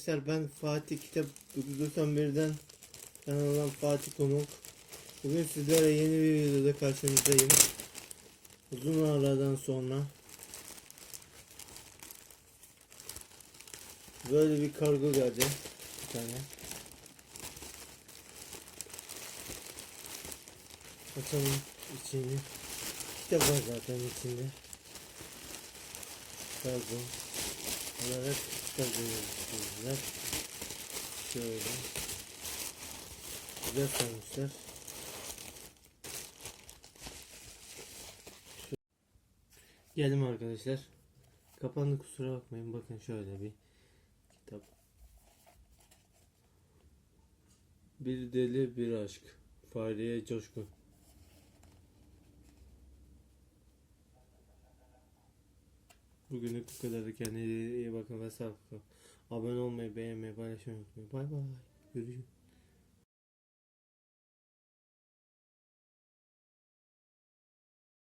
arkadaşlar ben Fatih Kitap 991'den kanalından Fatih Konuk. Bugün sizlere yeni bir videoda karşınızdayım. Uzun aradan sonra böyle bir kargo geldi. Bir tane. Bakalım içini. Kitap var zaten içinde. Kargo olarak kazanıyorlar. Şöyle. Güzel sarmışlar. Geldim arkadaşlar. Kapandı kusura bakmayın. Bakın şöyle bir kitap. Bir deli bir aşk. Fahriye Coşkun. Bugünlük bu kadar. Kendinize iyi bakın ve sağlıklı. Abone olmayı, beğenmeyi, paylaşmayı unutmayın. Bay bay. Görüşürüz.